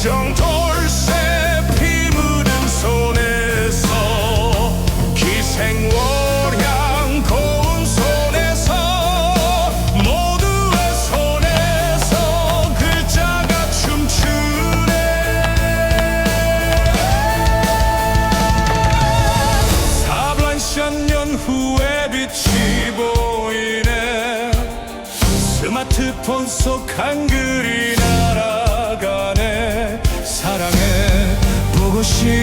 정돌쇠 피 묻은 손에서 기생월향 고운 손에서 모두의 손에서 글자가 춤추네. 사블란션 연후의 빛이 보이네. 스마트폰 속 한글 wish you